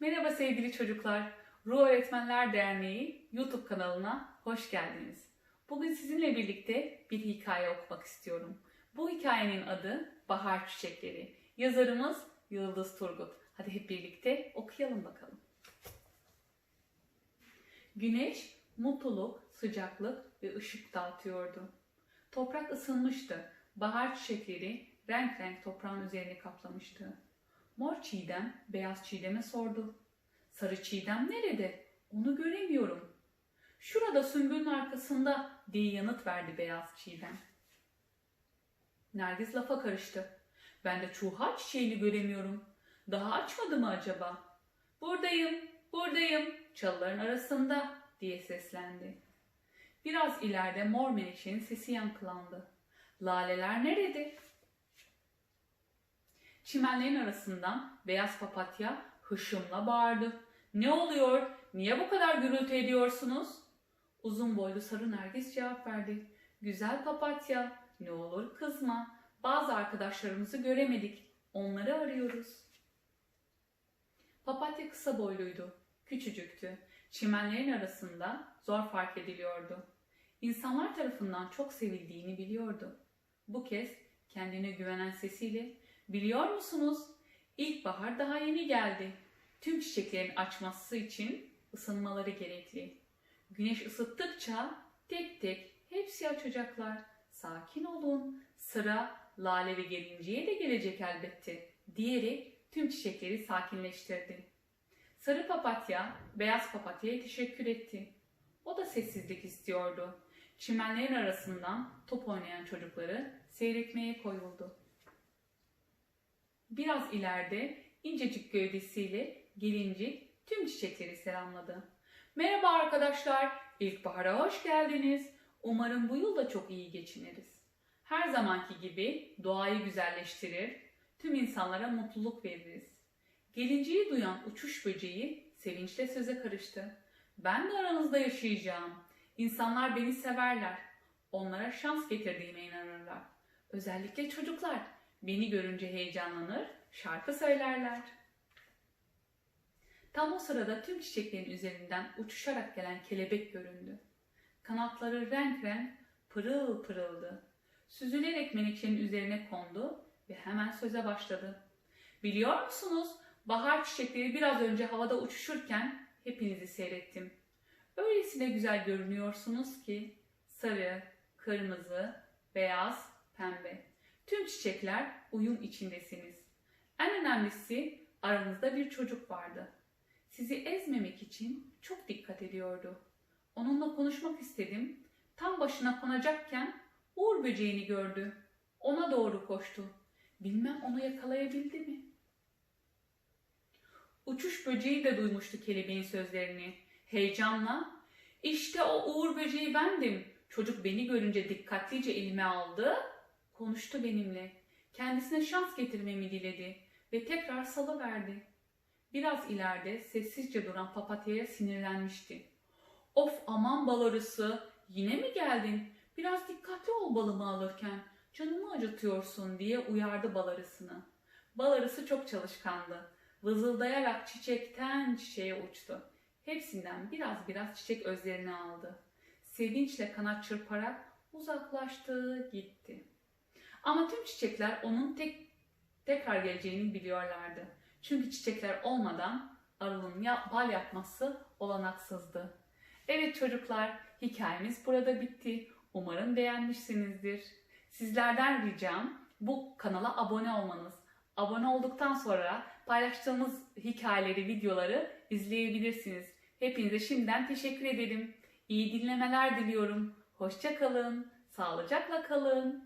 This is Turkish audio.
Merhaba sevgili çocuklar. Ruh Öğretmenler Derneği YouTube kanalına hoş geldiniz. Bugün sizinle birlikte bir hikaye okumak istiyorum. Bu hikayenin adı Bahar Çiçekleri. Yazarımız Yıldız Turgut. Hadi hep birlikte okuyalım bakalım. Güneş mutluluk, sıcaklık ve ışık dağıtıyordu. Toprak ısınmıştı. Bahar çiçekleri renk renk toprağın üzerini kaplamıştı. Mor çiğdem beyaz çiğdeme sordu. Sarı çiğdem nerede? Onu göremiyorum. Şurada sümbülün arkasında diye yanıt verdi beyaz çiğdem. Nergis lafa karıştı. Ben de çuha çiçeğini göremiyorum. Daha açmadı mı acaba? Buradayım, buradayım, çalıların arasında diye seslendi. Biraz ileride mor menekşenin sesi yankılandı. Laleler nerede? Çimenlerin arasından beyaz papatya hışımla bağırdı. Ne oluyor? Niye bu kadar gürültü ediyorsunuz? Uzun boylu sarı nergis cevap verdi. Güzel papatya, ne olur kızma. Bazı arkadaşlarımızı göremedik. Onları arıyoruz. Papatya kısa boyluydu. Küçücüktü. Çimenlerin arasında zor fark ediliyordu. İnsanlar tarafından çok sevildiğini biliyordu. Bu kez kendine güvenen sesiyle Biliyor musunuz? İlkbahar daha yeni geldi. Tüm çiçeklerin açması için ısınmaları gerekli. Güneş ısıttıkça tek tek hepsi açacaklar. Sakin olun. Sıra lale ve gelinciye de gelecek elbette diyerek tüm çiçekleri sakinleştirdi. Sarı papatya beyaz papatyaya teşekkür etti. O da sessizlik istiyordu. Çimenlerin arasından top oynayan çocukları seyretmeye koyuldu. Biraz ileride incecik gövdesiyle gelincik tüm çiçekleri selamladı. Merhaba arkadaşlar, ilkbahara hoş geldiniz. Umarım bu yıl da çok iyi geçiniriz. Her zamanki gibi doğayı güzelleştirir, tüm insanlara mutluluk veririz. Gelinciyi duyan uçuş böceği sevinçle söze karıştı. Ben de aranızda yaşayacağım. İnsanlar beni severler. Onlara şans getirdiğime inanırlar. Özellikle çocuklar. Beni görünce heyecanlanır, şarkı söylerler. Tam o sırada tüm çiçeklerin üzerinden uçuşarak gelen kelebek göründü. Kanatları renk renk pırıl pırıldı. Süzülerek menekşenin üzerine kondu ve hemen söze başladı. Biliyor musunuz? Bahar çiçekleri biraz önce havada uçuşurken hepinizi seyrettim. Öylesine güzel görünüyorsunuz ki sarı, kırmızı, beyaz, pembe. Tüm çiçekler uyum içindesiniz. En önemlisi aranızda bir çocuk vardı. Sizi ezmemek için çok dikkat ediyordu. Onunla konuşmak istedim. Tam başına konacakken uğur böceğini gördü. Ona doğru koştu. Bilmem onu yakalayabildi mi? Uçuş böceği de duymuştu kelebeğin sözlerini. Heyecanla, işte o uğur böceği bendim. Çocuk beni görünce dikkatlice elime aldı Konuştu benimle. Kendisine şans getirmemi diledi ve tekrar salı verdi. Biraz ileride sessizce duran papatyaya sinirlenmişti. Of aman bal arısı, yine mi geldin? Biraz dikkatli ol balımı alırken. Canımı acıtıyorsun diye uyardı bal arısını. Bal arısı çok çalışkandı. Vızıldayarak çiçekten çiçeğe uçtu. Hepsinden biraz biraz çiçek özlerini aldı. Sevinçle kanat çırparak uzaklaştı gitti. Ama tüm çiçekler onun tek tekrar geleceğini biliyorlardı. Çünkü çiçekler olmadan arının ya, bal yapması olanaksızdı. Evet çocuklar, hikayemiz burada bitti. Umarım beğenmişsinizdir. Sizlerden ricam bu kanala abone olmanız. Abone olduktan sonra paylaştığımız hikayeleri, videoları izleyebilirsiniz. Hepinize şimdiden teşekkür ederim. İyi dinlemeler diliyorum. Hoşça kalın, sağlıcakla kalın.